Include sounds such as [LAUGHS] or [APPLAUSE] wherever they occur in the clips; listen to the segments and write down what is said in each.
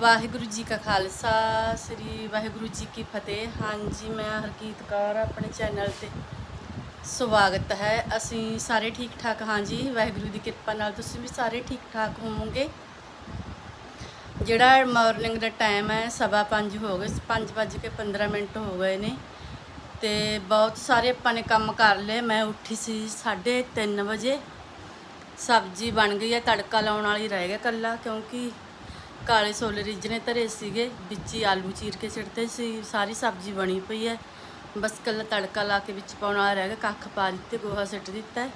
ਵਾਹਿਗੁਰੂ ਜੀ ਕਾ ਖਾਲਸਾ, ਸ੍ਰੀ ਵਾਹਿਗੁਰੂ ਜੀ ਕੀ ਫਤਿਹ। ਹਾਂਜੀ, ਮੈਂ ਹਰਕੀਤ ਕੌਰ, ਆਪਣੇ ਚੈਨਲ ਤੇ ਸਵਾਗਤ ਹੈ। ਅਸੀਂ ਸਾਰੇ ਠੀਕ ਠਾਕ ਹਾਂਜੀ, ਵਾਹਿਗੁਰੂ ਦੀ ਕਿਰਪਾ ਨਾਲ ਤੁਸੀਂ ਵੀ ਸਾਰੇ ਠੀਕ ਠਾਕ ਹੋਵੋਗੇ। ਜਿਹੜਾ ਮਾਰਨਿੰਗ ਦਾ ਟਾਈਮ ਹੈ, ਸਵਾ ਪੰਜ ਹੋ ਗਏ, ਪੰਜ ਵੱਜ ਕੇ 15 ਮਿੰਟ ਹੋ ਗਏ ਨੇ। ਤੇ ਬਹੁਤ ਸਾਰੇ ਆਪਾਂ ਨੇ ਕੰਮ ਕਰ ਲਏ। ਮੈਂ ਉੱਠੀ ਸੀ 3:30 ਵਜੇ। ਸਬਜ਼ੀ ਬਣ ਗਈ ਹੈ, ਤੜਕਾ ਲਾਉਣ ਵਾਲੀ ਰਹਿ ਗਿਆ ਕੱਲਾ ਕਿਉਂਕਿ ਕਾਲੇ ਛੋਲੇ ਰਿੱਝਣੇ ਧਰੇ ਸੀਗੇ, ਵਿੱਚ ਹੀ ਆਲੂ ਚੀਰ ਕੇ ਸਿੱਟਦੇ ਸੀ, ਸਾਰੀ ਸਬਜ਼ੀ ਬਣੀ ਪਈ ਹੈ। ਬਸ ਕੱਲਾ ਤੜਕਾ ਲਾ ਕੇ ਵਿੱਚ ਪਾਉਣ ਵਾਲਾ ਰਹਿ ਗਿਆ, ਕੱਖ ਪਾ ਦਿੱਤੇ, ਗੋਹਾ ਸਿੱਟ ਦਿੱਤਾ।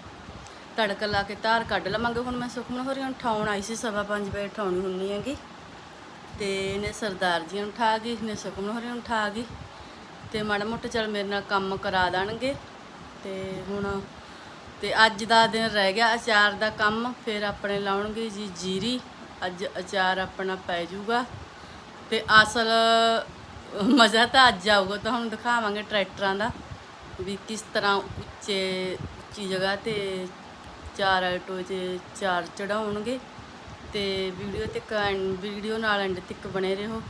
ਤੜਕਾ ਲਾ ਕੇ ਧਾਰ ਕੱਢ ਲਵਾਂਗੇ, ਹੁਣ ਮੈਂ ਸੁਖਮਨ ਹੋਰੀ ਨੂੰ ਉਠਾਉਣ ਆਈ ਸੀ, ਸਵਾ ਪੰਜ ਵਜੇ ਉਠਾਉਣੀ ਹੁੰਨੀ ਹੈਗੀ। ਤੇ ਇਹਨੇ ਸਰਦਾਰ ਜੀ ਨੂੰ ਉਠਾ ਗਈ, ਇਹਨੇ ਸੁਖਮਨ ਹੋਰੀ ਨੂੰ ਉਠਾ ਗਈ। ਤੇ ਮਾੜਾ ਮੋਟਾ ਚੱਲ ਮੇਰੇ ਨਾਲ ਕੰਮ ਕਰਾ ਦੇਣਗੇ। ਤੇ ਹੁਣ, ਤੇ ਅੱਜ ਦਾ ਦਿਨ ਰਹਿ ਗਿਆ, ਅਚਾਰ ਦਾ ਕੰਮ, ਫਿਰ ਆਪਣੇ ਲਾਉਣਗੇ ਜੀ ਜੀਰੀ। ਅੱਜ ਅਚਾਰ ਆਪਣਾ ਪੈ ਜਾਊਗਾ ਤੇ ਅਸਲ ਮਜ਼ਾ ਤਾਂ ਅੱਜ ਆਊਗਾ ਤੁਹਾਨੂੰ ਦਿਖਾਵਾਂਗੇ ਟਰੈਕਟਰਾਂ ਦਾ ਵੀ ਕਿਸ ਤਰ੍ਹਾਂ ਉੱਚੇ ਉੱਚੀ ਜਗ੍ਹਾ ਤੇ ਚਾਰ ਆਟੋ 'ਚ ਚਾਰ ਚੜਾਉਣਗੇ ਤੇ ਵੀਡੀਓ ਤੇ ਵੀਡੀਓ ਨਾਲ ਐਂਡ ਤੱਕ ਬਣੇ ਰਹੋ।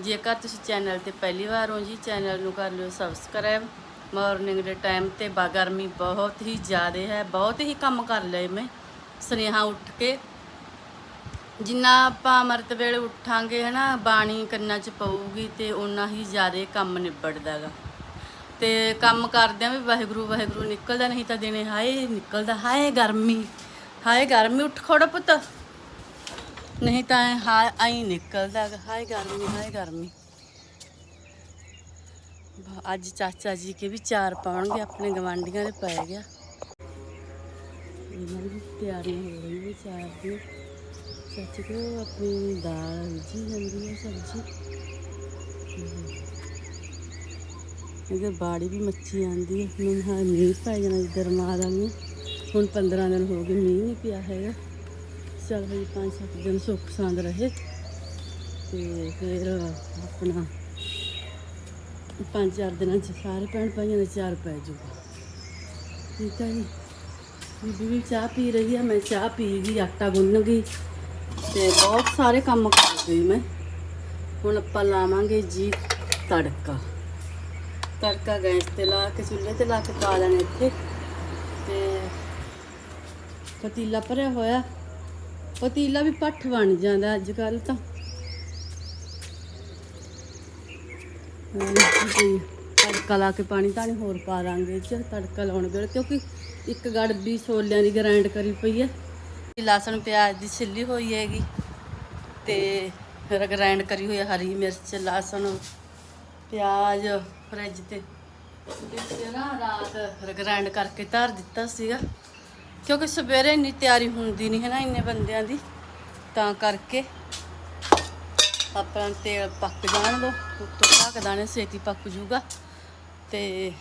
ਜੇਕਰ ਤੁਸੀਂ ਚੈਨਲ ਤੇ ਪਹਿਲੀ ਵਾਰ ਹੋ ਜੀ, ਚੈਨਲ ਨੂੰ ਕਰ ਲਿਓ ਸਬਸਕ੍ਰਾਈਬ। ਮਾਰਨਿੰਗ ਦੇ ਟਾਈਮ ਤੇ ਬਾ ਗਰਮੀ ਬਹੁਤ ਹੀ ਜ਼ਿਆਦਾ ਹੈ, ਬਹੁਤ ਹੀ ਕੰਮ ਕਰ ਲਏ ਮੈਂ। ਸੁਨੇਹਾ ਉੱਠ ਕੇ ਜਿੰਨਾ ਆਪਾਂ ਅੰਮ੍ਰਿਤ ਵੇਲੇ ਉੱਠਾਂਗੇ ਹਨਾ ਬਾਣੀ ਕੰਨਾਂ 'ਚ ਪਊਗੀ ਤੇ ਓਨਾ ਹੀ ਜ਼ਿਆਦਾ ਕੰਮ ਨਿਬੜਦਾ ਗਾ। ਤੇ ਕੰਮ ਕਰਦਿਆਂ ਵੀ ਵਾਹਿਗੁਰੂ ਵਾਹਿਗੁਰੂ ਨਿਕਲਦਾ ਨਹੀਂ ਤਾਂ ਦਿਨੇ ਹਾਏ ਨਿਕਲਦਾ ਹਾਏ ਗਰਮੀ ਹਾਏ ਗਰਮੀ ਉੱਠ ਖੜੋ ਪੁੱਤ। ਨਹੀਂ ਤਾਂ ਹਾਏ ਆਈ ਨਿਕਲਦਾ ਗਾ, ਹਾਏ ਗਰਮੀ ਹਾਏ ਗਰਮੀ। ਅੱਜ ਚਾਚਾ ਜੀ ਕੇ ਵੀ ਚਾਰ ਪਾਉਣਗੇ ਆਪਣੇ ਗਵਾਂਢੀਆਂ ਦੇ ਪੈ ਗਿਆ। ਇਹਨਾਂ ਦੀ ਤਿਆਰੀ ਹੋ ਰਹੀ ਹੈ ਚਾਰ ਦੀ ਚਾਚੇ ਕੋ ਆਪਣੀ ਦਾਲ ਜੀ ਜਾਂਦੀ ਹੈ, ਸਬਜ਼ੀ। ਇਧਰ ਬਾੜੀ ਵੀ ਮੱਛੀ ਆਂਦੀ ਹੈ। ਹੁਣ ਹਾਂ ਮੀਂਹ ਪੈ ਜਾਣਾ, ਇਧਰ ਮਾਰ ਵਾਲੀ ਹੁਣ 15 ਦਿਨ ਹੋ ਗਏ, ਮੀਂਹ ਨਹੀਂ ਪਿਆ ਹੈਗਾ। ਚੱਲ ਵੀ 5-7 ਦਿਨ ਸੁੱਖ ਸਾਂਦ ਰਹੇ। ਤੇ ਫਿਰ ਆਪਣਾ ਪੰਜ ਚਾਰ ਦਿਨਾਂ ਚ ਸਾਰੇ ਭੈਣ ਭਾਈਆਂ ਦੇ ਚਾਰ ਪੈ ਜੂਗਾ ਠੀਕ ਹੈ ਜੀ? ਬੀਬੀ ਚਾਹ ਪੀ ਰਹੀ ਆ, ਮੈਂ ਚਾਹ ਪੀ ਗਈ, ਆਟਾ ਗੁੰਨ ਗਈ। ਤੇ ਬਹੁਤ ਸਾਰੇ ਕੰਮ ਕਰ ਗਈ ਮੈਂ। ਹੁਣ ਆਪਾਂ ਲਾਵਾਂਗੇ ਜੀ ਤੜਕਾ। ਤੜਕਾ ਗੈਸ ਤੇ ਲਾ ਕੇ, ਚੁੱਲ੍ਹੇ ਤੇ ਲਾ ਕੇ ਪਾ ਦੇਣਾ ਇੱਥੇ। ਤੇ ਪਤੀਲਾ ਭਰਿਆ ਹੋਇਆ। ਪਤੀਲਾ ਵੀ ਪੱਠ ਬਣ ਜਾਂਦਾ ਅੱਜ ਕੱਲ ਤਾਂ। ਤੜਕਾ ਲਾ ਕੇ ਪਾਣੀ ਤਾਂ ਨਹੀਂ ਹੋਰ ਪਾ ਦਾਂਗੇ। ਇਹ ਚ ਤੜਕਾ ਲਾਉਣ ਵੇਲੇ ਕਿਉਂਕਿ ਇੱਕ ਗੜਬੀ ਛੋਲਿਆਂ ਦੀ ਗ੍ਰਾਈਂਡ ਕਰੀ ਪਈ ਹੈ ਲਸਣ ਪਿਆਜ਼ ਦੀ ਛਿੱਲੀ ਹੋਈ ਹੈਗੀ ਤੇ ਫਿਰ ਗ੍ਰਾਈਂਡ ਕਰੀ ਹੋਈ ਹਰੀ ਮਿਰਚ, ਲਸਣ, ਪਿਆਜ਼ ਫਰਿੱਜ ਤੇ। ਤੇ ਨਾ ਰਾਤ ਗ੍ਰਾਈਂਡ ਕਰਕੇ ਧਰ ਦਿੱਤਾ ਸੀਗਾ। ਕਿਉਂਕਿ ਸਵੇਰੇ ਇੰਨੀ ਤਿਆਰੀ ਹੁੰਦੀ ਨਹੀਂ ਹੈ ਨਾ ਇੰਨੇ ਬੰਦਿਆਂ ਦੀ, ਤਾਂ ਕਰਕੇ ਆਪਣਾ ਤੇਲ ਪੱਕ ਜਾਣ ਦੋ ਉੱਤੋਂ ਢੱਕ ਦਾਣੇ, ਛੇਤੀ ਪੱਕ ਜੂਗਾ ਤੇ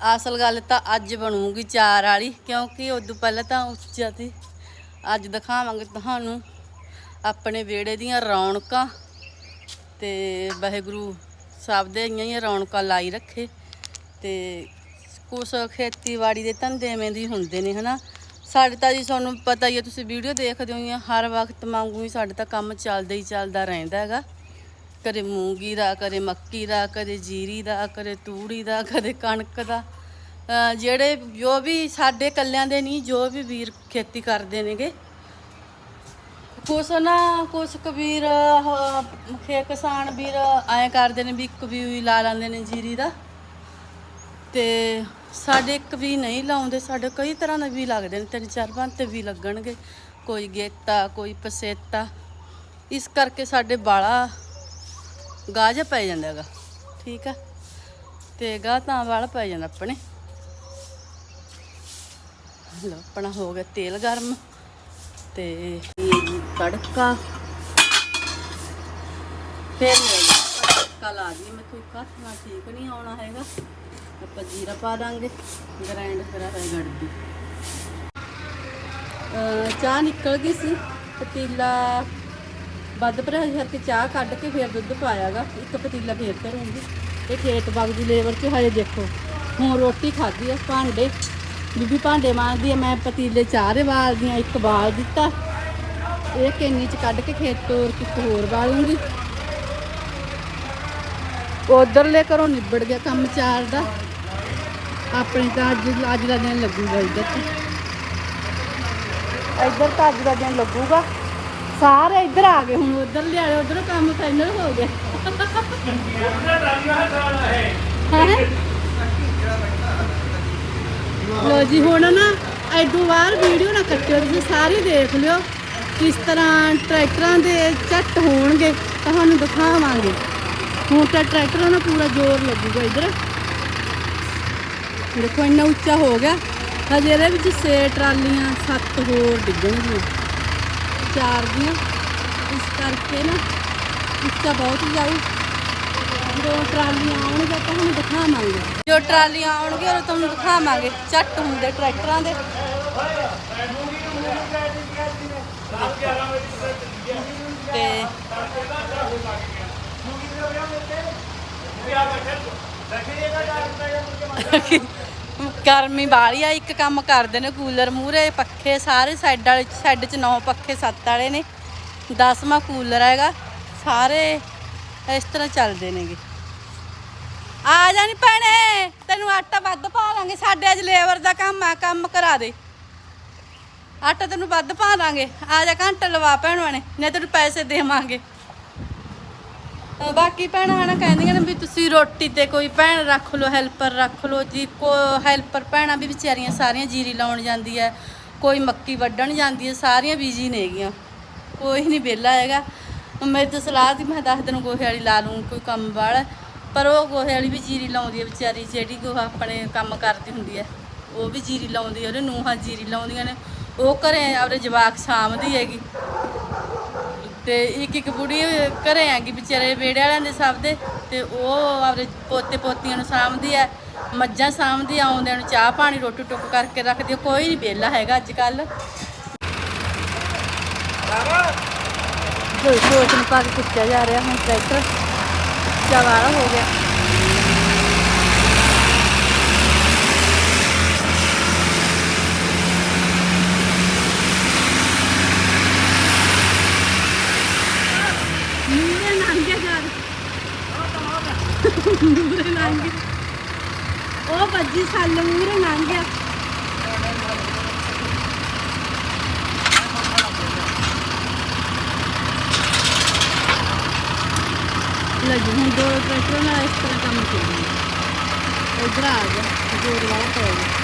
ਅਸਲ ਗੱਲ ਤਾਂ ਅੱਜ ਬਣੂਗੀ ਚਾਰ ਵਾਲੀ, ਕਿਉਂਕਿ ਉਦੋਂ ਪਹਿਲਾਂ ਤਾਂ ਉੱਚਾ ਸੀ ਅੱਜ ਦਿਖਾਵਾਂਗੇ ਤੁਹਾਨੂੰ ਆਪਣੇ ਵਿਹੜੇ ਦੀਆਂ ਰੌਣਕਾਂ ਤੇ ਵਾਹਿਗੁਰੂ ਸਾਹਿਬ ਦੇ ਇਆਂ ਹੀ ਰੌਣਕਾਂ ਲਾਈ ਰੱਖੇ ਤੇ ਕੁਛ ਖੇਤੀਬਾੜੀ ਦੇ ਧੰਦੇ ਐਵੇਂ ਦੀ ਹੁੰਦੇ ਨੇ, ਹਨਾ? ਸਾਡੇ ਤਾਂ ਜੀ ਤੁਹਾਨੂੰ ਪਤਾ ਹੀ ਹੈ ਤੁਸੀਂ ਵੀਡੀਓ ਦੇਖਦੇ ਹੋ ਹੀ ਹਰ ਵਕਤ ਵਾਂਗੂ ਹੀ ਸਾਡੇ ਤਾਂ ਕੰਮ ਚੱਲਦਾ ਹੀ ਚੱਲਦਾ ਰਹਿੰਦਾ ਹੈਗਾ। ਕਦੇ ਮੂੰਗੀ ਦਾ, ਕਦੇ ਮੱਕੀ ਦਾ, ਕਦੇ ਜੀਰੀ ਦਾ, ਕਦੇ ਤੂੜੀ ਦਾ, ਕਦੇ ਕਣਕ ਦਾ। ਜਿਹੜੇ ਜੋ ਵੀ ਸਾਡੇ ਕੱਲਿਆਂ ਦੇ ਨਹੀਂ, ਜੋ ਵੀ ਵੀਰ ਖੇਤੀ ਕਰਦੇ ਨੇਗੇ। ਕੁਛ ਨਾ, ਕੁਛ ਕਬੀਰ ਖੇ, ਕਿਸਾਨ ਵੀਰ ਐਂ ਕਰਦੇ ਨੇ ਵੀ ਇੱਕ ਵੀ ਲਾ ਲੈਂਦੇ ਨੇ ਜੀਰੀ ਦਾ। ਤੇ ਸਾਡੇ ਇੱਕ ਵੀ ਨਹੀਂ ਲਾਉਂਦੇ, ਸਾਡੇ ਕਈ ਤਰ੍ਹਾਂ ਦੇ ਵੀ ਲੱਗਦੇ ਨੇ, ਤਿੰਨ ਚਾਰ ਪੰਜ ਤੇ ਵੀ ਲੱਗਣਗੇ। ਕੋਈ ਗੇਤਾ, ਕੋਈ ਪਸੇਤਾ। ਇਸ ਕਰਕੇ ਸਾਡੇ ਬਾਲਾ ਗਾਹ ਜਿਹਾ ਪੈ ਜਾਂਦਾ ਹੈਗਾ। ਠੀਕ ਆ? ਤੇ ਗਾਹ ਤਾਂ ਵਾਲਾ ਪੈ ਜਾਂਦਾ ਆਪਣੇ। ਲੋ ਆਪਣਾ ਹੋ ਗਿਆ ਤੇਲ ਗਰਮ ਤੇ ਤੜਕਾ। ਫਿਰ ਤੜਕਾ ਲਾ ਦੀ ਮੈਂ ਕੋਈ ਕੱਟ ਨਾ ਠੀਕ ਨਹੀਂ ਆਉਣਾ ਹੈਗਾ। ਆਪਾਂ ਜੀਰਾ ਪਾ ਦਾਂਗੇ। ਗ੍ਰਾਈਂਡ ਕਰਾ ਹੋਇਆ ਗੜਬੀ ਚਾਹ ਨਿਕਲ ਗਈ ਸੀ। ਪਤੀਲਾ ਵੱਧ ਭਰਿਆ ਕਰਕੇ ਚਾਹ ਕੱਢ ਕੇ ਫਿਰ ਦੁੱਧ ਪਾਇਆਗਾ। ਇੱਕ ਪਤੀਲਾ ਫੇਰ ਧਰੂੰਗੀ। ਇਹ ਖੇਤ ਬਾਗ ਦੀ ਲੇਬਰ 'ਚ ਹਜੇ ਦੇਖੋ। ਹੁਣ ਰੋਟੀ ਖਾਧੀ ਆ ਭਾਂਡੇ। ਬੀਬੀ ਭਾਂਡੇ ਮਾਂਜਦੀ ਆ, ਮੈਂ ਪਤੀਲੇ ਚਾਰੇ ਵਾਲਦੀਆਂ ਇੱਕ ਬਾਲ ਦਿੱਤਾ। ਇਹ ਕੇਨੀ ਚ ਕੱਢ ਕੇ ਖੇਤ ਤੋਰ ਇੱਕ ਹੋਰ ਵਾਲੂੰਗੀ। ਉਧਰਲੇ ਘਰੋਂ ਨਿਬੜ ਗਿਆ ਕੰਮ ਚਾਰ ਦਾ। ਆਪਣੇ ਤਾਂ ਅੱਜ ਅੱਜ ਦਾ ਦਿਨ ਲੱਗੂਗਾ ਇੱਧਰ। ਤੇ ਇੱਧਰ ਤਾਂ ਅੱਜ ਦਾ ਦਿਨ ਲੱਗੂਗਾ। ਸਾਰੇ ਇੱਧਰ ਆ ਗਏ, ਹੁਣ ਉਧਰ ਲਿਆਏ ਉਧਰ ਕੰਮ ਫਾਈਨਲ ਹੋ ਗਿਆ। ਹੈ? ਲੋ ਜੀ, ਹੁਣ ਨਾ ਐਡੂ ਬਾਹਰ ਵੀਡੀਓ ਨਾ ਕੱਟਿਓ, ਤੁਸੀਂ ਸਾਰੇ ਦੇਖ ਲਿਓ ਕਿਸ ਤਰ੍ਹਾਂ ਟਰੈਕਟਰਾਂ ਦੇ ਝੱਟ ਹੋਣਗੇ, ਤੁਹਾਨੂੰ ਦਿਖਾਵਾਂਗੇ। ਹੁਣ ਤਾਂ ਟਰੈਕਟਰਾਂ ਨਾਲ ਪੂਰਾ ਜ਼ੋਰ ਲੱਗੂਗਾ ਇੱਧਰ। ਦੇਖੋ, ਇੰਨਾ ਉੱਚਾ ਹੋ ਗਿਆ। ਹਜੇ ਇਹਦੇ ਵਿੱਚ ਛੇ ਟਰਾਲੀਆਂ, ਸੱਤ ਹੋਰ ਡਿੱਗਣਗੀਆਂ। ਚਾਰ ਦੀਆਂ। ਇਸ ਕਰਕੇ ਨਾ ਉੱਚਾ ਬਹੁਤ ਜਾਊ। ਜੋ ਟਰਾਲੀਆਂ ਆਉਣਗੀਆਂ ਤੁਹਾਨੂੰ ਦਿਖਾਵਾਂਗੇ। ਜੋ ਟਰਾਲੀਆਂ ਆਉਣਗੀਆਂ ਉਹ ਤੁਹਾਨੂੰ ਦਿਖਾਵਾਂਗੇ। ਝੱਟ ਹੁੰਦੇ ਟਰੈਕਟਰਾਂ ਦੇ। ਤੇ ਗਰਮੀ ਬਾਲੀ ਆ, ਇੱਕ ਕੰਮ ਕਰਦੇ ਨੇ ਕੂਲਰ ਮੂਰੇ ਪੱਖੇ ਸਾਰੇ ਸਾਈਡ ਵਾਲੇ ਸਾਈਡ 'ਚ ਨੌ ਪੱਖੇ ਸੱਤ ਵਾਲੇ ਨੇ। 10ਵਾਂ ਕੂਲਰ ਹੈਗਾ, ਸਾਰੇ ਇਸ ਤਰ੍ਹਾਂ ਚੱਲਦੇ ਨੇਗੇ। ਆ ਜਾ ਨੀ ਭੈਣੇ, ਤੈਨੂੰ ਆਟਾ ਵੱਧ ਪਾ ਲਾਂਗੇ, ਸਾਡੇ ਅੱਜ ਲੇਬਰ ਦਾ ਕੰਮ ਆ, ਕੰਮ ਕਰਾ ਦੇ। ਆਟਾ ਤੈਨੂੰ ਵੱਧ ਪਾ ਲਾਂਗੇ, ਆ ਜਾ ਘੰਟਾ ਲਵਾ ਭੈਣ ਨੇ, ਨਹੀਂ ਤੈਨੂੰ ਪੈਸੇ ਦੇਵਾਂਗੇ। ਬਾਕੀ ਭੈਣਾਂ ਹਨਾ ਕਹਿੰਦੀਆਂ ਨੇ ਵੀ ਤੁਸੀਂ ਰੋਟੀ ਤੇ ਕੋਈ ਭੈਣ ਰੱਖ ਲਓ ਹੈਲਪਰ ਰੱਖ ਲਓ, ਜੀ, ਕੋ ਹੈਲਪਰ ਭੈਣਾਂ ਵੀ ਵਿਚਾਰੀਆਂ ਸਾਰੀਆਂ ਜੀਰੀ ਲਾਉਣ ਜਾਂਦੀ ਹੈ ਕੋਈ ਮੱਕੀ ਵੱਢਣ ਜਾਂਦੀ ਹੈ ਸਾਰੀਆਂ ਬੀਜੀ ਨੇਗੀਆਂ ਕੋਈ ਨਹੀਂ ਵਿਹਲਾ ਹੈਗਾ। ਮੇਰੀ ਤਾਂ ਸਲਾਹ ਦੀ, ਮੈਂ ਦਸ ਦਿਨ ਗੋਹੇ ਵਾਲੀ ਲਾ ਲੂੰ, ਕੋਈ ਕੰਮ ਵਾਲਾ ਪਰ ਉਹ ਗੋਹੇ ਵਾਲੀ ਵੀ ਜੀਰੀ ਲਾਉਂਦੀ ਹੈ ਵਿਚਾਰੀ, ਜਿਹੜੀ ਗੋਹਾ ਆਪਣੇ ਕੰਮ ਕਰਦੀ ਹੁੰਦੀ ਹੈ ਉਹ ਵੀ ਜੀਰੀ ਲਾਉਂਦੀ ਹੈ ਉਹਦੇ ਨੂੰਹਾਂ ਜੀਰੀ ਲਾਉਂਦੀਆਂ ਨੇ। ਉਹ ਘਰੇ ਆਪਦੇ ਜਵਾਕ ਸਾਂਭਦੀ ਹੈਗੀ। ਤੇ ਇੱਕ ਇੱਕ ਬੁੜੀ ਘਰੇ ਆਂਗੀ ਵਿਚਾਰੇ ਵੇੜੇ ਵਾਲਿਆਂ ਦੇ ਸਭ ਦੇ ਤੇ ਉਹ ਆਪਣੇ ਪੋਤੇ ਪੋਤੀਆਂ ਨੂੰ ਸਾਂਭਦੀ ਐ ਮੱਝਾਂ ਸਾਂਭਦੀ ਆ, ਆਉਂਦਿਆਂ ਨੂੰ ਚਾਹ ਪਾਣੀ ਰੋਟੀ ਟੁੱਕ ਕਰਕੇ ਰੱਖਦੀ ਆ। ਕੋਈ ਨਹੀਂ ਵਿਹਲਾ ਹੈਗਾ ਅੱਜ ਕੱਲ ਕੋਈ ਸੋਚ ਨੂੰ ਪਾ ਕੇ ਕੁੱਟਿਆ ਜਾ ਰਿਹਾ ਹੁਣ ਟਰੈਕਟਰ ਚਵਾੜਾ ਹੋ ਗਿਆ ਉਹ ਵੱਜੀ ਸੱਲ ਮੂਰੇ ਨੰਗਿਆ ਲੱਗੀ ਹੁਣ ਦੋ ਟਰੈਕਟਰਾਂ ਨਾਲ ਇਸ ਤਰ੍ਹਾਂ ਕੰਮ ਚੱਲਦਾ। ਇਧਰ ਆ ਗਿਆ, ਜੋਰ ਵਾਲਾ ਪੈ ਗਿਆ।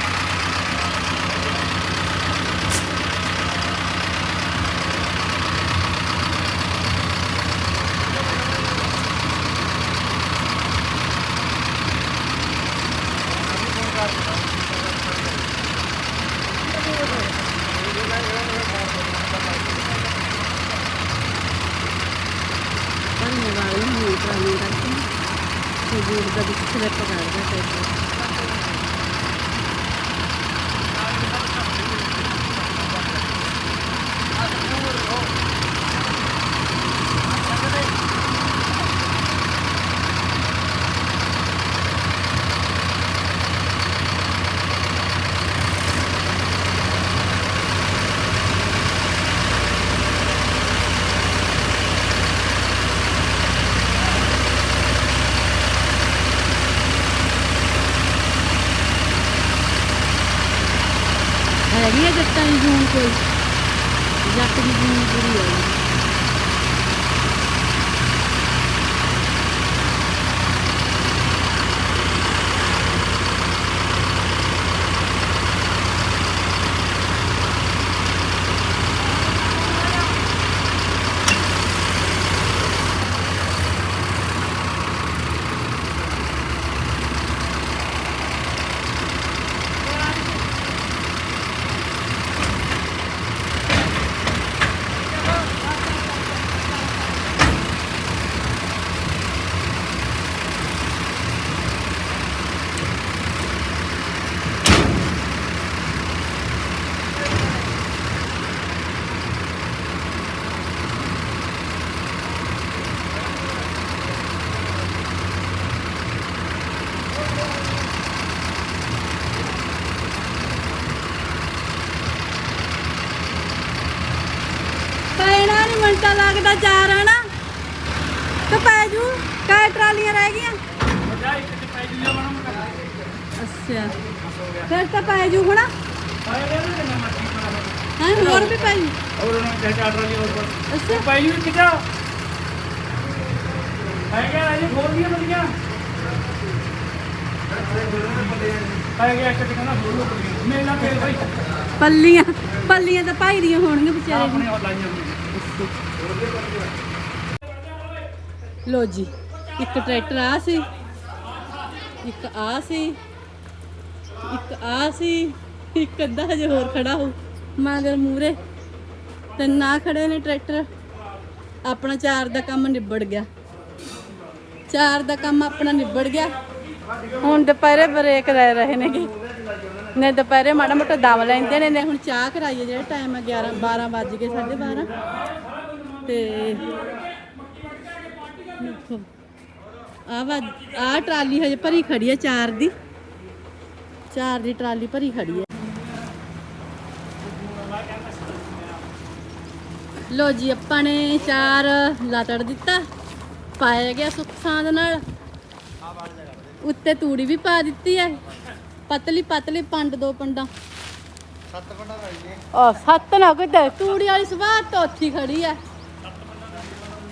ਲੱਗਦਾ ਚਾਰ ਹੈ ਤੇ ਪੈ ਜੂ, ਕਾਹ ਟਰਾਲੀਆਂ ਰਹਿ ਗਈਆਂ? ਅੱਛਾ। ਫਿਰ ਤਾਂ ਪੈ ਜੂ ਹੁਣ ਹਾਂ, ਹੋਰ ਵੀ ਪੈ ਜੂ? ਅੱਛਾ। ਪੱਲੀਆਂ ਪੱਲੀਆਂ ਤਾਂ ਭਾਈ ਦੀਆਂ ਹੋਣਗੀਆਂ ਵਿਚਾਰੇ ਦੀਆਂ ਲੋ ਜੀ, ਇੱਕ ਟਰੈਕਟਰ ਆ ਸੀ, ਇੱਕ ਆ ਸੀ, ਇੱਕ ਆ ਸੀ, ਇੱਕ ਅੱਧਾ ਹਜੇ ਹੋਰ ਖੜਾ ਹੋ ਮਗਰ ਮੂਰੇ ਤੇ ਨਾ ਖੜੇ ਨੇ ਟਰੈਕਟਰ। ਆਪਣਾ ਚਾਰ ਦਾ ਕੰਮ ਨਿਬੜ ਗਿਆ। ਚਾਰ ਦਾ ਕੰਮ ਆਪਣਾ ਨਿਬੜ ਗਿਆ। ਹੁਣ ਦੁਪਹਿਰੇ ਬ੍ਰੇਕ ਲੈ ਰਹੇ ਨੇਗੇ। ਨੇ ਦੁਪਹਿਰੇ ਮਾੜਾ ਮੋਟਾ ਦਮ ਲੈਂਦੇ ਨੇ ਨੇ ਹੁਣ ਚਾਹ ਕਰਾਈਏ ਜਿਹੜਾ ਟਾਈਮ ਹੈ 11 12 ਵੱਜ ਗਏ 12:30 ਤੇ ਆ ਆ ਟਰਾਲੀ ਹਜੇ ਭਰੀ ਖੜੀ ਹੈ ਚਾਰ ਦੀ। ਚਾਰ ਦੀ ਟਰਾਲੀ ਭਰੀ ਖੜੀ ਹੈ। ਲੋ ਜੀ, ਆਪਾਂ ਨੇ ਚਾਰ ਲਾਤੜ ਦਿੱਤਾ। ਪਾਇਆ ਗਿਆ ਸੁੱਖ ਸਾਂਦ ਨਾਲ। ਉੱਤੇ ਤੂੜੀ ਵੀ ਪਾ ਦਿੱਤੀ ਹੈ। ਪਤਲੀ ਪਤਲੀ ਪੰਡ ਦੋ ਪੰਡਾਂ। ਸੱਤ ਪੰਡਾ ਨੇ ਆ ਸੱਤ ਨਾ ਕਿਤੇ ਤੂੜੀ ਵਾਲੀ ਸਵਾਹ ਤੋਥੀ ਖੜੀ ਐ।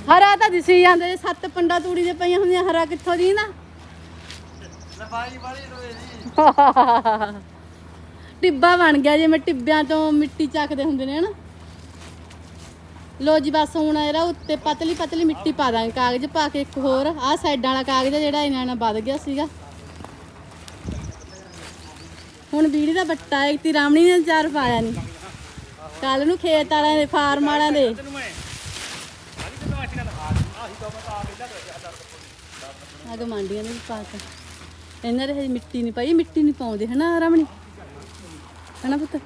ਹਰਾ ਤਾਂ ਦਿਸੀ ਜਾਂਦੇ ਜੇ ਸੱਤ ਪੰਡਾ ਤੂੜੀ ਦੇ ਪਈਆਂ ਹੁੰਦੀਆਂ ਹਰਾ ਕਿੱਥੋਂ ਦੀ ਨਾ? ਲਫਾਈ ਵਾਲੀ ਰੋਏ ਜੀ। ਟਿੱਬਾ ਬਣ ਗਿਆ ਜਿਵੇਂ ਟਿੱਬਿਆਂ ਤੋਂ ਮਿੱਟੀ ਚੱਕਦੇ ਹੁੰਦੇ ਨੇ ਹਨਾ। ਲੋ ਜੀ ਬਸ ਹੁਣ ਇਹਦਾ ਉੱਤੇ ਪਤਲੀ ਪਤਲੀ ਮਿੱਟੀ ਪਾ ਦਾਂਗੇ। ਕਾਗਜ਼ ਪਾ ਕੇ ਇੱਕ ਹੋਰ। ਆਹ ਸਾਈਡਾਂ ਵਾਲਾ ਕਾਗਜ਼ ਜਿਹੜਾ ਇਹਨਾਂ ਨਾਲ ਵੱਧ ਗਿਆ ਸੀਗਾ। ਹੁਣ ਬੀੜੀ ਦਾ ਬੱਟਾ ਹੈ ਤੇ ਰਾਮਣੀ ਨੇ ਚਾਰ ਪਾਇਆ ਨਹੀਂ ਕੱਲ ਨੂੰ ਖੇਤ ਵਾਲਿਆਂ ਦੇ, ਫਾਰਮ ਵਾਲਿਆਂ ਦੇ। ਆ ਗਮਾਂਡੀਆਂ ਨੇ ਵੀ ਪਾਤਾ ਇਹਨਾਂ ਦੇ ਹਜੇ ਮਿੱਟੀ ਨਹੀਂ ਪਾਈ, ਮਿੱਟੀ ਨਹੀਂ ਪਾਉਂਦੇ, ਹਨਾ ਰਾਮਣੀ? ਹਨਾ ਪੁੱਤ?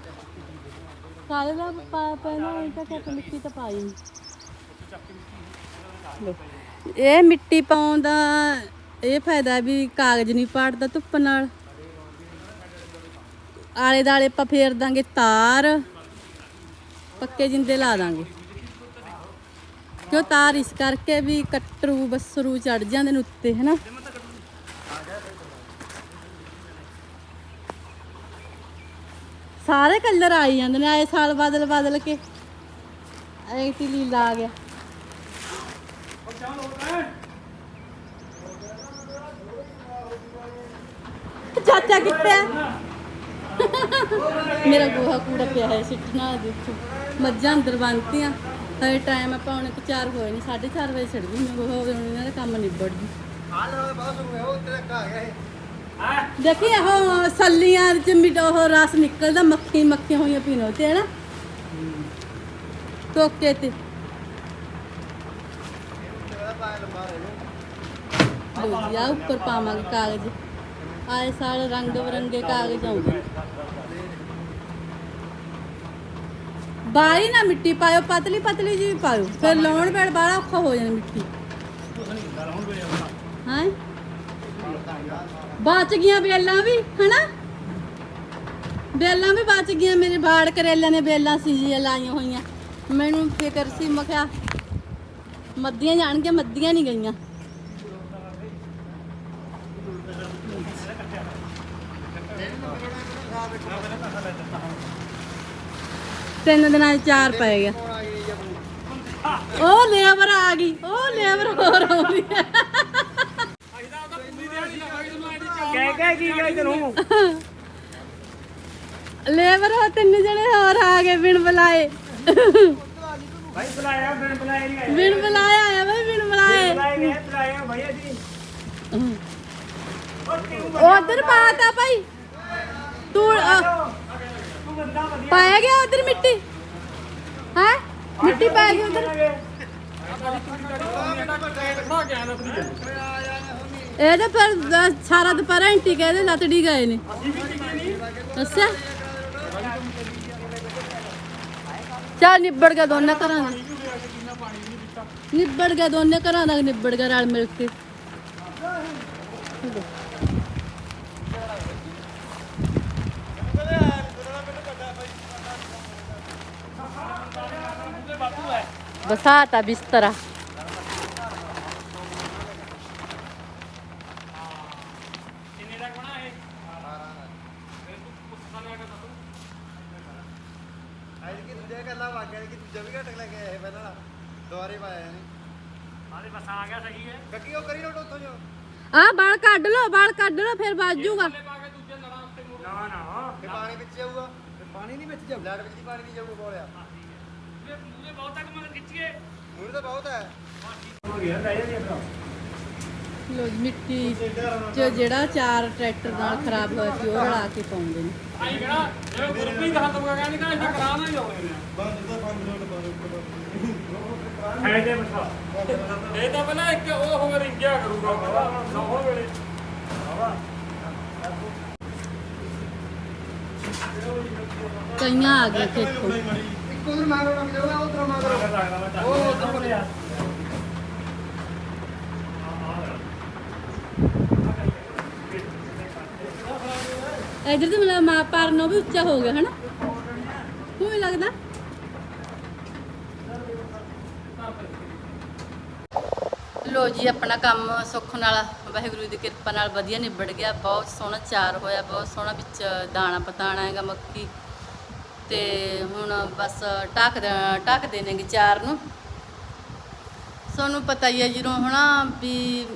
ਕਾਲੇ ਦਾ ਪਾ, ਪਹਿਲਾਂ ਇਹ ਤਾਂ ਮਿੱਟੀ ਤਾਂ ਪਾਈ ਨਹੀਂ ਇਹ ਮਿੱਟੀ ਪਾਉਣ ਦਾ ਇਹ ਫਾਇਦਾ ਵੀ ਕਾਗਜ਼ ਨਹੀਂ ਪਾੜਦਾ ਧੁੱਪ ਨਾਲ। ਆਲੇ ਦਾਲੇ ਆਪਾਂ ਫੇਰ ਦਾਂਗੇ ਤਾਰ। ਪੱਕੇ ਜਿੰਦੇ ਲਾ ਦਾਂਗੇ। ਕਿਉਂ ਤਾਰ ਇਸ ਕਰਕੇ ਵੀ ਕੱਟਰੂ, ਬਸਰੂ ਚੜ ਜਾਂਦੇ ਨੇ ਉੱਤੇ, ਹਨਾ? ਸਾਰੇ ਕਲਰ ਆਈ ਜਾਂਦੇ ਨੇ, ਆਏ ਸਾਲ ਬਦਲ ਬਦਲ ਕੇ। ਐ ਟੀ ਲੀਲਾ ਆ ਗਿਆ। ਚਾਚਾ ਕਿੱਥੇ ਹੈ [LAUGHS] ਮੇਰਾ ਗੋਹਾ ਕੂੜਾ ਪਿਆ ਹੈ ਸਿੱਟਣਾ ਦੇਖੋ ਮੱਝਾਂ ਅੰਦਰ ਬੰਨਤੀਆਂ। ਹਜੇ ਟਾਈਮ ਆ ਪੌਣੇ ਕੁ ਚਾਰ ਹੋਏ ਨਹੀਂ 4:30 ਵਜੇ ਛੱਡ ਦੂੰ ਮੈਂ ਗੋਹਾ ਹੁਣ ਇਹਨਾਂ ਦਾ ਕੰਮ ਨਿਬੜ ਜੂ। ਹਾਲ ਬਹੁਤ ਹੋ ਗਿਆ ਉਹ ਤੇਰਾ ਘਾ ਗਿਆ ਇਹ ਦੇਖੀ ਉਹ ਸੱਲੀਆਂ ਚ ਮਿੱਟ ਉਹ ਰਸ ਨਿਕਲਦਾ, ਮੱਖੀ ਮੱਖੀਆਂ ਹੋਈਆਂ ਪੀਣੋ ਤੇ, ਹਨਾ? ਟੋਕੇ ਤੇ। ਤੇਰਾ ਜੀ ਆ ਉੱਪਰ ਪਾਵਾਂਗੇ ਕਾਗਜ਼। ਆਏ ਸਾਲ ਰੰਗ ਬਰੰਗੇ ਕਾਗਜ਼ ਆਉਂਦੇ। ਨੇ। ਨਾ ਮਿੱਟੀ ਪਾਇਓ, ਪਤਲੀ ਪਤਲੀ ਜੀ ਪਾਇਓ। ਫਿਰ ਲਾਉਣ ਵੇਲੇ ਬੜਾ ਔਖਾ ਹੋ ਜਾਣਾ ਮਿੱਟੀ। ਹਾਂ? ਬਚ ਗਈਆਂ ਬੇਲਾਂ ਵੀ, ਹਨਾ? ਬੇਲਾਂ ਵੀ ਬਚ ਗਈਆਂ, ਮੇਰੇ ਬਾੜ ਕਰੇਲਿਆਂ ਨੇ ਬੇਲਾਂ ਸੀ ਜੀ ਲਾਈਆਂ ਹੋਈਆਂ। ਮੈਨੂੰ ਫਿਕਰ ਸੀ, ਮੈਂ ਕਿਹਾ ਮੱਦੀਆਂ ਜਾਣਗੇ ਮੱਦੀਆਂ ਨਹੀਂ ਗਈਆਂ। ਤਿੰਨ ਦਿਨਾਂ 'ਚ ਚਾਰ ਪੈ ਗਿਆ। ਆ ਗਈ ਉਹ ਲੇਬਰ ਆ ਗਈ ਉਹ ਲੇਬਰ ਹੋਰ ਆਉਂਦੀ ਹੈ ਕਹਿ ਕਹਿ ਕੀ ਗਿਆ ਤੈਨੂੰ ਲੇਬਰ ਉਹ ਤਿੰਨ ਜਣੇ ਹੋਰ ਆ ਗਏ ਬਿਨ ਬੁਲਾਏ। ਭਾਈ ਬੁਲਾਇਆ ਫਿਰ ਬੁਲਾਇਆ ਨਹੀਂ ਆਇਆ ਬਿਨ ਬੁਲਾਏ ਆਇਆ ਬਈ ਬਿਨ ਬੁਲਾਏ ਬੁਲਾਇਆ ਗਏ ਬੁਲਾਇਆ ਭਈਆ ਜੀ ਉਧਰ ਪਾਤਾ ਭਾਈ। ਤੂੰ ਪਾਇਆ ਗਿਆ ਉਧਰ ਮਿੱਟੀ? ਹੈ? ਮਿੱਟੀ ਪਾ ਗਈ ਉਧਰ? ਇਹ ਤਾਂ ਪਰ ਸਾਰਾ ਦੁਪਹਿਰ ਐਂਟੀ ਕਹਿੰਦੇ ਲੱਤੜੀ ਗਏ ਨੇ। ਅੱਛਾ। ਚੱਲ ਨਿਬੜ ਗਿਆ ਦੋਨੇ ਘਰਾਂ ਦਾ। ਨਿਬੜ ਗਿਆ ਦੋਨੇ ਘਰਾਂ ਦਾ, ਨਿਬੜ ਗਿਆ ਰਲ ਮਿਲ ਕੇ ਬਸਾਤਾ ਬਿਸਤਰਾ ਕਿੰਨੇ ਦਾ ਕੋਣਾ ਇਹ ਅੱਜ ਕੀ ਦੂਜੇ ਗੱਲਾਂ ਵਾਗਿਆ ਕਿ ਦੂਜਾ ਵੀ ਘਟ ਲੈ ਕੇ ਆਏ ਪਹਿਲਾਂ ਦੁਆਰੇ ਪਾਇਆ ਨੇ ਆਲੇ ਬਸ ਆ ਗਿਆ ਸਹੀ ਹੈ ਕੱਕੀ ਉਹ ਕਰੀ ਲੋਟ ਉੱਥੋਂ ਜੋ ਆ ਬਾਲ ਕੱਢ ਲੋ ਬਾਲ ਕੱਢ ਲੋ ਫਿਰ ਬਾਜੂਗਾ ਨਾ ਨਾ ਤੇ ਪਾਣੀ ਵਿੱਚ ਜਾਊਗਾ ਤੇ ਪਾਣੀ ਨਹੀਂ ਵਿੱਚ ਜਾਊ ਲੈਟ ਵਿੱਚ ਦੀ ਪਾਣੀ ਨਹੀਂ ਜਾਊਗਾ ਬੋਲਿਆ ਮੂਰੇ ਬਹੁਤ ਤੱਕ ਮਗਰ ਖਿੱਚੀਏ ਮੂਰ ਤਾਂ ਬਹੁਤ ਹੈ। ਹੋ ਗਿਆ ਲੈ ਜਾਂਦੀ ਆਪਣਾ ਲੋ ਮਿੱਟੀ ਚ ਜਿਹੜਾ ਚਾਰ ਟਰੈਕਟਰ ਨਾਲ ਖਰਾਬ ਹੋਇਆ ਸੀ ਉਹ ਰਲਾ ਕੇ ਪਾਉਂਦੇ ਨੇ। ਆਈ ਕਿਹੜਾ ਜਿਵੇਂ ਗੁਰਪ੍ਰੀਤ ਦਾ ਹੱਥ ਮਗਾ ਕਹਿੰਦੀ ਕਹਿੰਦਾ ਕਰਾਣਾ ਹੀ ਹੋਵੇ ਬੰਦ ਤਾਂ 5 ਮਿੰਟ ਬਾਅਦ ਹੈ ਤੇ ਬਸਾ ਇਹ ਤਾਂ ਪਹਿਲਾਂ ਇੱਕ ਉਹ ਹੋ ਰਿੰਗਿਆ ਕਰੂਗਾ ਨੌ ਵੇਲੇ। ਕਈਆਂ ਆ ਗਏ ਦੇਖੋ ਉਧਰ ਮਾਰੋ ਨਾ ਜਾਊਗਾ ਉਧਰ ਮਾਰੋ। ਉਹ ਉਧਰ ਕੋਲੇ ਆ ਇਧਰ ਤੇ ਮਤਲਬ ਮਾ ਪਰਨੋਂ ਵੀ ਉੱਚਾ ਹੋ ਗਿਆ, ਹਨਾ? ਤੂੰ ਵੀ ਲੱਗਦਾ? ਲੋ ਜੀ, ਆਪਣਾ ਕੰਮ ਸੁੱਖ ਨਾਲ, ਵਾਹਿਗੁਰੂ ਦੀ ਕਿਰਪਾ ਨਾਲ ਵਧੀਆ ਨਿਬੜ ਗਿਆ। ਬਹੁਤ ਸੋਹਣਾ ਚਾਰ ਹੋਇਆ, ਬਹੁਤ ਸੋਹਣਾ ਵਿੱਚ ਦਾਣਾ ਪਤਾਣਾ ਹੈਗਾ ਮੱਕੀ। ਤੇ ਹੁਣ ਬਸ ਢੱਕ ਦੇ- ਢੱਕ ਦੇਣਗੇ ਚਾਰ ਨੂੰ। ਤੁਹਾਨੂੰ ਪਤਾ ਹੀ ਹੈ ਜਦੋਂ ਹਨਾ ਵੀ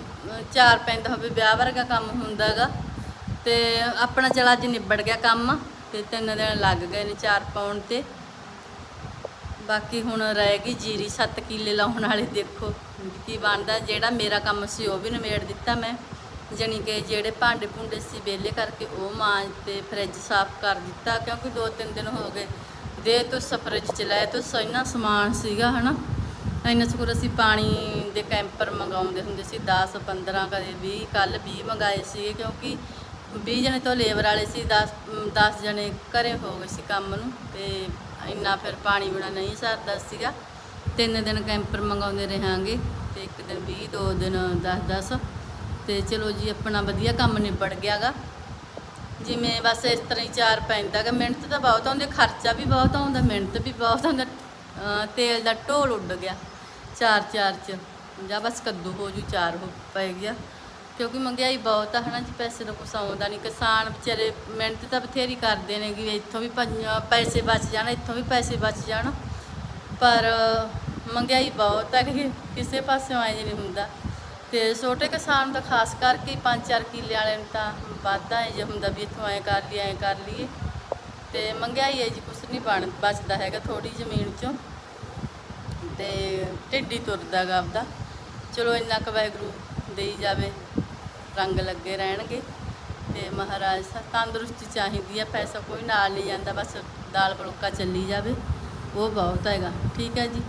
ਚਾਰ ਪੈਂਦਾ ਹੋਵੇ, ਵਿਆਹ ਵਰਗਾ ਕੰਮ ਹੁੰਦਾ ਹੈਗਾ। ਤੇ ਆਪਣਾ ਚਲ ਅੱਜ ਨਿਬੜ ਗਿਆ ਕੰਮ ਤੇ ਤਿੰਨ ਦਿਨ ਲੱਗ ਗਏ ਨੇ ਚਾਰ ਪਾਉਣ ਤੇ। ਬਾਕੀ ਹੁਣ ਰਹਿ ਗਈ ਜੀਰੀ 7 ਕਿੱਲੇ ਲਾਉਣ ਵਾਲੇ ਦੇਖੋ ਕੀ ਬਣਦਾ। ਜਿਹੜਾ ਮੇਰਾ ਕੰਮ ਸੀ ਉਹ ਵੀ ਨਿਬੇੜ ਦਿੱਤਾ ਮੈਂ। ਜਾਣੀ ਕਿ ਜਿਹੜੇ ਭਾਂਡੇ ਭੁੰਡੇ ਸੀ ਵਿਹਲੇ ਕਰਕੇ ਉਹ ਮਾਂਜ ਤੇ ਫਰਿੱਜ ਸਾਫ਼ ਕਰ ਦਿੱਤਾ, ਕਿਉਂਕਿ ਦੋ ਤਿੰਨ ਦਿਨ ਹੋ ਗਏ। ਦੇ ਤੋਂ ਫਰਿੱਜ ਚ ਲੈ ਤੋਂ ਇੰਨਾ ਸਮਾਨ ਸੀਗਾ, ਹਨਾ। ਇੰਨਾ ਸਕੂਰ ਅਸੀਂ ਪਾਣੀ ਦੇ ਕੈਂਪਰ ਮੰਗਾਉਂਦੇ ਹੁੰਦੇ ਸੀ 10 15 ਕਦੇ 20 ਕੱਲ 20 ਮੰਗਾਏ ਸੀ, ਕਿਉਂਕਿ 20 ਜਣੇ ਤੋਂ ਲੇਬਰ ਵਾਲੇ ਸੀ 10 10 ਜਣੇ ਘਰੇ ਹੋ ਗਏ ਸੀ ਕੰਮ ਨੂੰ, ਤੇ ਇੰਨਾ ਫਿਰ ਪਾਣੀ ਬਿਨਾ ਨਹੀਂ ਸਰਦਾ ਸੀਗਾ। ਤਿੰਨ ਦਿਨ ਕੈਂਪਰ ਮੰਗਾਉਂਦੇ ਰਹਾਂਗੇ, ਤੇ ਇੱਕ ਦਿਨ 20 ਦੋ ਦਿਨ 10 10 ਤੇ ਚਲੋ ਜੀ ਆਪਣਾ ਵਧੀਆ ਕੰਮ ਨਿਬੜ ਗਿਆਗਾ। ਜਿਵੇਂ ਬਸ ਇਸ ਤਰ੍ਹਾਂ ਹੀ ਚਾਰ ਪੈਂਦਾ ਗਾ ਮਿਹਨਤ ਤਾਂ ਬਹੁਤ ਆਉਂਦੀ ਖਰਚਾ ਵੀ ਬਹੁਤ ਆਉਂਦਾ ਮਿਹਨਤ ਵੀ ਬਹੁਤ ਆਉਂਦਾ ਤੇਲ ਦਾ ਢੋਲ ਉੱਡ ਗਿਆ ਚਾਰ ਚਾਰ ਚ। ਜਾਂ ਬਸ ਕੱਦੂ ਹੋ ਜੂ, ਚਾਰ ਹੋ ਪੈ ਗਿਆ। ਕਿਉਂਕਿ ਮਹਿੰਗਾਈ ਬਹੁਤ ਆ ਹਨਾ ਜੀ, ਪੈਸੇ ਦਾ ਕੁਛ ਆਉਂਦਾ ਨਹੀਂ ਕਿਸਾਨ ਵਿਚਾਰੇ ਮਿਹਨਤ ਤਾਂ ਬਥੇਰੀ ਕਰਦੇ ਨੇ ਕਿ ਇੱਥੋਂ ਵੀ ਪੈਸੇ ਬਚ ਜਾਣ, ਇੱਥੋਂ ਵੀ ਪੈਸੇ ਬਚ ਜਾਣ। ਪਰ ਮਹਿੰਗਾਈ ਬਹੁਤ ਹੈ ਕਿ ਕਿਸੇ ਪਾਸਿਓਂ ਐਂ ਨਹੀਂ ਹੁੰਦਾ। ਤੇ ਛੋਟੇ ਕਿਸਾਨ ਦਾ ਖਾਸ ਕਰਕੇ 5-4 ਕਿੱਲੇ ਵਾਲੇ ਨੂੰ ਤਾਂ ਵਾਧਾ ਹੈ, ਜੇ ਹੁੰਦਾ ਵੀ ਇੱਥੋਂ ਐਂ ਕਰ ਲਈਏ, ਐਂ ਕਰ ਲਈਏ। ਤੇ ਮਹਿੰਗਾਈ ਹੈ ਜੀ, ਕੁਛ ਨਹੀਂ ਬਣ, ਬਚਦਾ ਹੈਗਾ ਥੋੜੀ ਜ਼ਮੀਨ ਚੋਂ। ਤੇ ਢਿੱਡੀ ਤੁਰਦਾ ਗਾ ਆਪਦਾ। ਚਲੋ ਇੰਨਾ ਕੁ ਵਾਹਿਗੁਰੂ ਦੇਈ ਜਾਵੇ, ਰੰਗ ਲੱਗੇ ਰਹਿਣਗੇ। ਤੇ ਮਹਾਰਾਜ ਸਾ, ਤੰਦਰੁਸਤੀ ਚਾਹੀਦੀ ਹੈ ਪੈਸਾ ਕੋਈ ਨਾਲ ਨਹੀਂ ਜਾਂਦਾ, ਬਸ ਦਾਲ ਫੁਲਕਾ ਚੱਲੀ ਜਾਵੇ। ਉਹ ਬਹੁਤ ਹੈਗਾ, ਠੀਕ ਹੈ ਜੀ।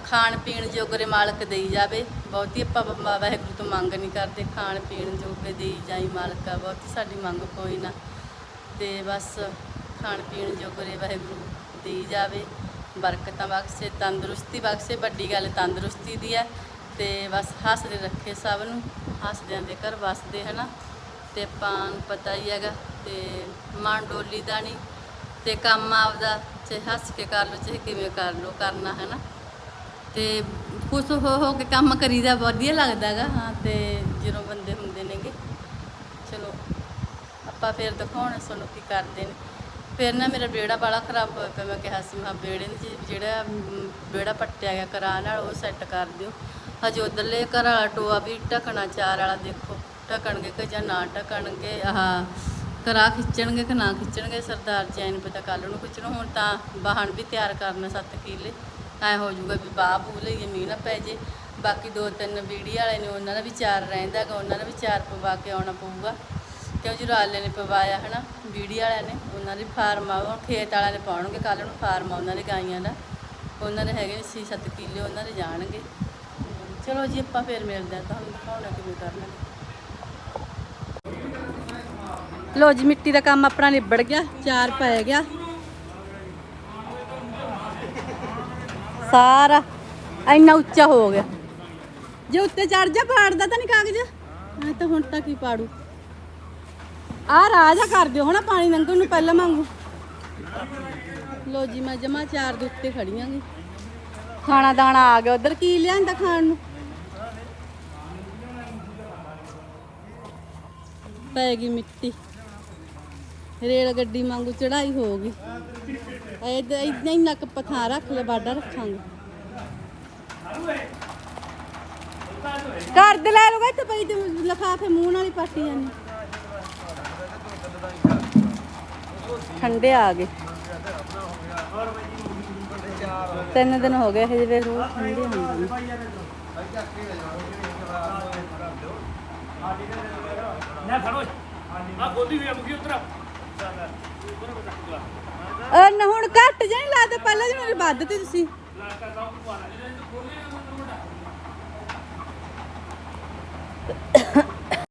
ਖਾਣ ਪੀਣ ਜੋਗਰੇ ਮਾਲਕ ਦੇਈ ਜਾਵੇ। ਬਹੁਤੀ ਆਪਾਂ ਬ- ਵਾਹਿਗੁਰੂ ਤੋਂ ਮੰਗ ਨਹੀਂ ਕਰਦੇ। ਖਾਣ ਪੀਣ ਜੋਗੇ ਦੇਈ ਜਾਈ ਮਾਲਕਾ ਬਹੁਤੀ ਸਾਡੀ ਮੰਗ ਕੋਈ ਨਾ। ਤੇ ਬਸ ਖਾਣ ਪੀਣ ਜੋਗਰੇ ਵਾਹਿਗੁਰੂ ਦੇਈ ਜਾਵੇ। ਬਰਕਤਾਂ ਬਖਸ਼ੇ, ਤੰਦਰੁਸਤੀ ਬਖਸ਼ੇ, ਵੱਡੀ ਗੱਲ ਤੰਦਰੁਸਤੀ ਦੀ ਹੈ। ਤੇ ਬਸ ਹੱਸਦੇ ਰੱਖੇ ਸਭ ਨੂੰ। ਹੱਸਦਿਆਂ ਦੇ ਘਰ ਵਸਦੇ, ਹਨਾ। ਤੇ ਆਪਾਂ ਨੂੰ ਪਤਾ ਹੀ ਹੈਗਾ ਤੇ ਮਨ ਡੋਲੀ ਦਾ ਨਹੀਂ ਤੇ ਕੰਮ ਆਪਦਾ, ਚਾਹੇ ਹੱਸ ਕੇ ਕਰ ਲਓ, ਚਾਹੇ ਕਿਵੇਂ ਕਰ ਲਓ, ਕਰਨਾ ਹੈ ਨਾ ਤੇ ਖੁਸ਼ ਹੋ ਹੋ ਕੇ ਕੰਮ ਕਰੀਦਾ ਵਧੀਆ ਲੱਗਦਾ ਹੈਗਾ ਹਾਂ ਤੇ ਜਦੋਂ ਬੰਦੇ ਹੁੰਦੇ ਨੇਗੇ। ਚਲੋ ਆਪਾਂ ਫਿਰ ਦਿਖਾਉਣਾ ਸਾਨੂੰ ਕੀ ਕਰਦੇ ਨੇ। ਫਿਰ ਨਾ ਮੇਰਾ ਬੇੜਾ ਬਾਲਾ ਖਰਾਬ ਹੋਇਆ ਪਿਆ ਮੈਂ ਕਿਹਾ ਸੀ ਮੈਂ ਬੇੜੇ ਨੂੰ ਜੀ- ਜਿਹੜਾ ਮ, ਬੇੜਾ ਪੱਟਿਆ ਗਿਆ ਕਰਾ ਨਾਲ ਉਹ ਸੈੱਟ ਕਰ ਦਿਓ। ਹਜੇ ਉਧਰਲੇ ਘਰ ਵਾਲਾ ਟੋਆ ਵੀ ਢਕਣਾ ਚਾਰ ਵਾਲਾ ਦੇਖੋ ਢਕਣਗੇ ਕਿ ਜਾਂ ਨਾ ਢਕਣਗੇ ਆਹ ਕਰਾ ਖਿੱਚਣਗੇ ਕਿ ਨਾ ਖਿੱਚਣਗੇ ਸਰਦਾਰ ਜੀ ਐਨ ਪਤਾ ਕੱਲ ਨੂੰ ਖਿੱਚਣਾ ਹੁਣ ਤਾਂ ਵਾਹਣ ਵੀ ਤਿਆਰ ਕਰਨਾ 7 ਕਿੱਲੇ। ਐ ਹੋ ਜਾਊਗਾ ਵੀ ਬਾਹ ਬੂ ਲਈਏ, ਮੀਂਹ ਨਾ ਪੈ ਜੇ। ਬਾਕੀ ਦੋ ਤਿੰਨ ਬੀੜੀ ਵਾਲੇ ਨੇ, ਉਹਨਾਂ ਦਾ ਵੀ ਚਾਰ ਰਹਿੰਦਾ ਗਾ ਉਹਨਾਂ ਦਾ ਵੀ ਚਾਰ ਪਵਾ ਕੇ ਆਉਣਾ ਪਊਗਾ। ਕਿਉਂ ਜੀ ਨੇ ਪਵਾਇਆ, ਹਨਾ? ਬੀੜੀ ਵਾਲਿਆਂ ਨੇ, ਉਹਨਾਂ ਦੀ ਫਾਰਮ ਆ ਉਹ ਖੇਤ ਵਾਲਿਆਂ ਨੇ ਪਾਉਣਗੇ ਕੱਲ ਨੂੰ ਫਾਰਮ ਆ ਉਹਨਾਂ ਦੇ ਗਾਈਆਂ ਦਾ। ਉਹਨਾਂ ਦੇ ਹੈਗੇ 6-7 ਕਿੱਲੇ, ਉਹਨਾਂ ਦੇ ਜਾਣਗੇ। ਚਲੋ ਜੀ, ਆਪਾਂ ਫਿਰ ਮਿਲਦੇ ਆ ਤੁਹਾਨੂੰ ਦਿਖਾਉਣਾ ਕਿਵੇਂ ਕਰਨਾ। ਲੋ ਜੀ, ਮਿੱਟੀ ਦਾ ਕੰਮ ਆਪਣਾ ਨਿਬੜ ਗਿਆ, ਚਾਰ ਪੈ ਗਿਆ। ਸਾਰਾ। ਇੰਨਾ ਉੱਚਾ ਹੋ ਗਿਆ। ਜੇ ਉੱਤੇ ਚੜ ਜਾ ਪਾੜਦਾ ਤਾਂ ਨਹੀਂ ਕਾਗਜ਼? ਮੈਂ ਤਾਂ ਹੁਣ ਤੱਕ ਹੀ ਪਾੜੂ। ਆ ਰਾਜਾ ਕਰ ਦਿਓ, ਹਣਾ ਪਾਣੀ ਲੰਘਣ ਨੂੰ ਪਹਿਲਾਂ ਮੰਗੂ ਲੋ ਜੀ, ਮੈਂ ਜਮਾ ਚਾਰ ਦੇ ਉੱਤੇ ਖੜੀਆਂਗੀ ਖਾਣਾ ਦਾਣਾ ਆ ਗਿਆ, ਉਧਰ ਕੀ ਲਿਆਂਦਾ ਖਾਣ ਨੂੰ? ਪੈ ਗਈ ਮਿੱਟੀ। ਰੇਲ ਗੱਡੀ ਵਾਂਗੂ ਚੜਾਈ ਹੋ ਗਈ ਹੀ ਨੱਕ ਪਥਾ ਰੱਖ ਲੈ ਬਾਡਾ ਰੱਖਾਂਗੇ। ਘਰ ਦੇ ਲੈ ਲੋ ਇੱਥੇ ਪਈ ਤੇ ਲਫਾਫੇ ਮੂੰਹ ਨਾਲ ਹੀ ਪਾਟੀ ਜਾਂਦੀ ਠੰਡੇ ਆ ਗਏ। ਤਿੰਨ ਦਿਨ ਹੋ ਗਏ ਹਜੇ ਵੇਖ ਰੋਜ਼ ਠੰਡੇ ਹੁੰਦੇ ਨੇ। ਨਾ ਫੜੋ ਆ ਗੋਦੀ ਵੀ ਮੁਕੀ ਉਤਰਾ ਅਹ ਨਾ ਹੁਣ ਘੱਟ ਜਾਣ ਲੱਗਦਾ ਪਹਿਲਾਂ ਜਿਹਨਾਂ ਵੱਧ ਤੇ ਤੁਸੀਂ।